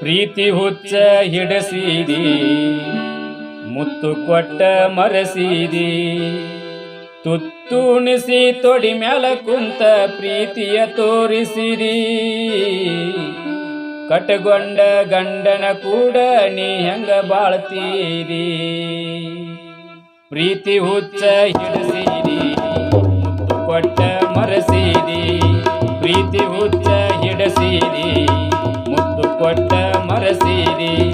ಪ್ರೀತಿ ಹುಚ್ಚ ಹಿಡಸಿದಿ, ಮುತ್ತು ಕೊಟ್ಟ ಮರಸಿದಿ. ತುತ್ತುಣಿಸಿ ತೊಡಿ ಮ್ಯಾಲ ಕುಂತ ಪ್ರೀತಿಯ ತೋರಿಸಿದಿ. ಕಟಗೊಂಡ ಗಂಡನ ಕೂಡ ನೀ ಹೆಂಗ ಬಾಳ್ತೀರಿ ಪ್ರೀತಿ ಹುಚ್ಚ ಹಿಡಸಿರಿ ಮುತ್ತು ಕೊಟ್ಟ ಮರಸಿದಿ. ಪ್ರೀತಿ ಹುಚ್ಚ ಹಿಡಸಿರಿ ಮುತ್ತು ಕೊಟ್ಟ ಮರಸಿದಿ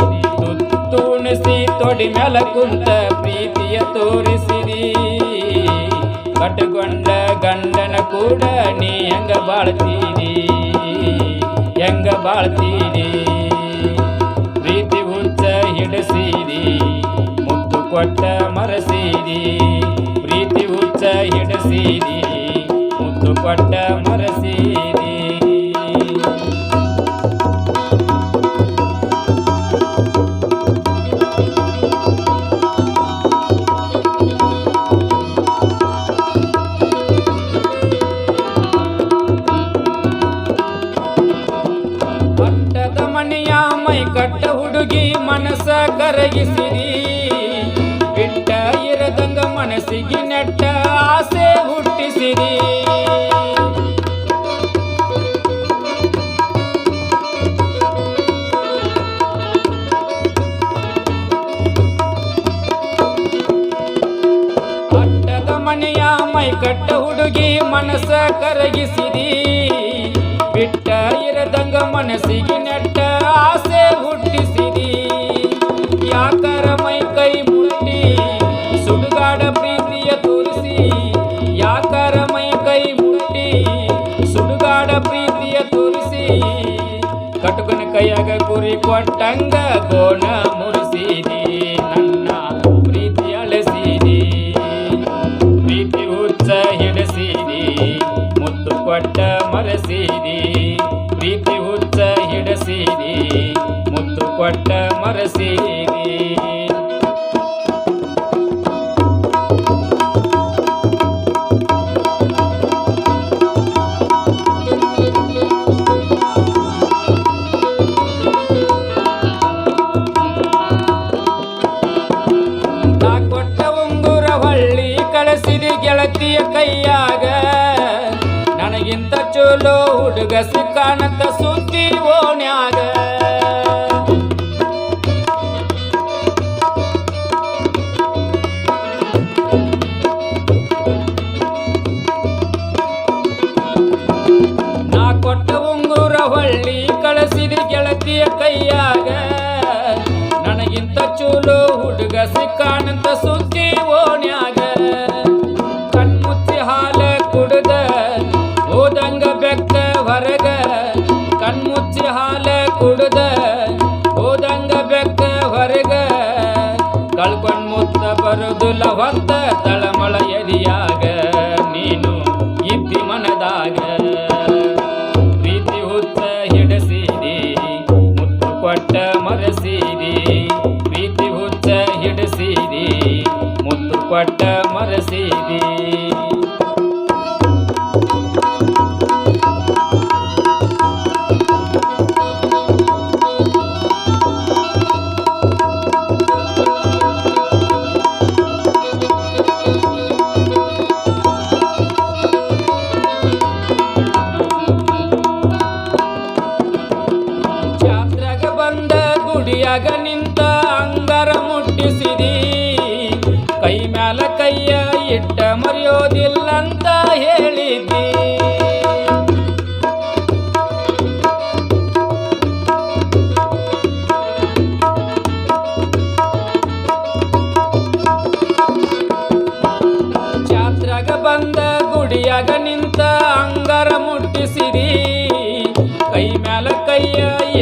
ತುಣಿಸಿ ತೊಡಿ ಮ್ಯಾಲ ಕುಂತ ಪ್ರೀತಿಯ ತೋರಿಸಿರಿ. ಕಟ್ಟುಕೊಂಡ ಗಂಡನ ಕೂಡ ನೀ ಹೆಂಗ ಬಾಳ್ತೀರಿ? ಹೆಂಗ ಬಾಳ್ತೀರಿ? ಪ್ರೀತಿ ಹುಚ್ಚ ಹಿಡಸಿದಿ ಮುತ್ತು ಕೊಟ್ಟ ಮರಸಿದಿ ಕರಗಿಸಿರಿ. ಬಿಟ್ಟ ಇರದಂಗ ಮನಸ್ಸಿಗೆ ನೆಟ್ಟ ಆಸೆ ಹುಟ್ಟಿಸಿರಿ. ಅಟ್ಟದ ಮನೆಯ ಮೈ ಕಟ್ಟ ಹುಡುಗಿ ಮನಸ ಕರಗಿಸಿರಿ. ಬಿಟ್ಟ ಇರದಂಗ ಮನಸ್ಸಿಗೆ ನೆಟ್ಟ ಆಸೆ ಕಟುಕನ ಕೈಯಾಗ ಗುರಿ ಕೊಟ್ಟಂಗ ಗೋಣ ಮುರಿಸಿದಿ, ನನ್ನ ಪ್ರೀತಿ ಅಳಸಿದಿ. ಪ್ರೀತಿ ಹುಚ್ಚ ಹಿಡಸಿದಿ, ಮುತ್ತು ಕೊಟ್ಟ ಮರಸಿದಿ. ಪ್ರೀತಿ ಹುಚ್ಚ ಹಿಡಸಿದಿ, ಮುತ್ತು ಕೊಟ್ಟ ಮರಸಿದಿ. ಕಳಿಸಿದಿ ಗೆಳತಿಯ ಕೈಯಾಗ ನನಗಿಂತ ಚಲೋ ಹುಡುಗ ಸಿಕ್ಕಾನಂತ ಸುದ್ದಿ ಓಣ್ಯಾಗ ನಾ ಕೊಟ್ಟ ಉಂಗುರ ಹೊಳ್ಳಿ ಕಳಿಸಿದಿ ಗೆಳತಿಯ ಕೈಯಾಗ ನನಗಿಂತ ಚೂಲು ಹುಡುಗ ಸಿಕ್ಕಾನಂತ ಸುದ್ದಿ ಕಳ್ಕೊಂಡ್ ಮುತ್ತ ಲವತ್ತ ಹೊತ್ತ ತಳಮಳ ಎದಿಯಾಗ ನೀನು ಇದ್ದಿ ಮನದಾಗ. ಪ್ರೀತಿ ಹುತ್ತ ಹಿಡಸಿದಿ, ಮುತ್ತು ಕೊಟ್ಟ ಮರಸಿದಿ. ಪ್ರೀತಿ ಹುತ್ತ ಹಿಡಸಿದಿ, ಮುತ್ತು ಕೊಟ್ಟ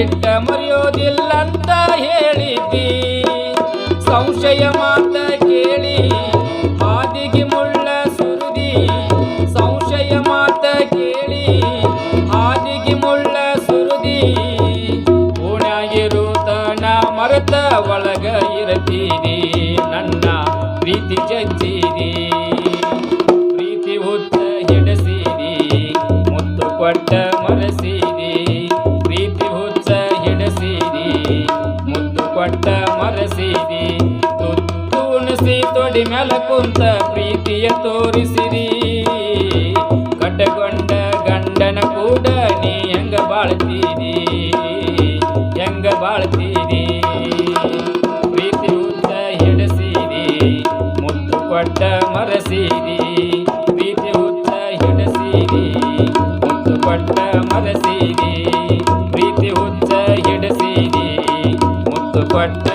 ಇಟ್ಟ ಮರೆಯೋದಿಲ್ಲಂತ ಹೇಳಿದ್ದಿ. ಸಂಶಯ ಮಾತ ಕೇಳಿ, ಹಾದಿಗೆ ಮುಳ್ಳ ಸುರುದಿ. ಸಂಶಯ ಮಾತ ಕೇಳಿ, ಹಾದಿಗೆ ಮುಳ್ಳ ಸುರುದಿ. ಓಣ್ಯಾಗಿರುತ್ತ ನಾ ಮರೆತ ಒಳಗ ಇರತೀರಿ ಗಾಡಿ ಮ್ಯಾಲ ಕುಂತ ಪ್ರೀತಿಯ ತೋರಿಸಿರಿ. ಕಟ್ಟಗೊಂಡ ಗಂಡನ ಕೂಡ ನೀ ಹೆಂಗ ಬಾಳ್ತೀರಿ? ಹೆಂಗ ಬಾಳ್ತೀರಿ? ಪ್ರೀತಿ ಉದ್ದ ಹಿಡಸಿರಿ ಮುತ್ತು ಕೊಟ್ಟ ಮರಸಿರಿ. ಪ್ರೀತಿ ಉದ್ದ ಹಿಡಸಿರಿ ಮುತ್ತು ಕೊಟ್ಟ ಮರಸಿರಿ. ಪ್ರೀತಿ ಉದ್ದ ಹಿಡಸಿರಿ ಮುತ್ತು ಕೊಟ್ಟ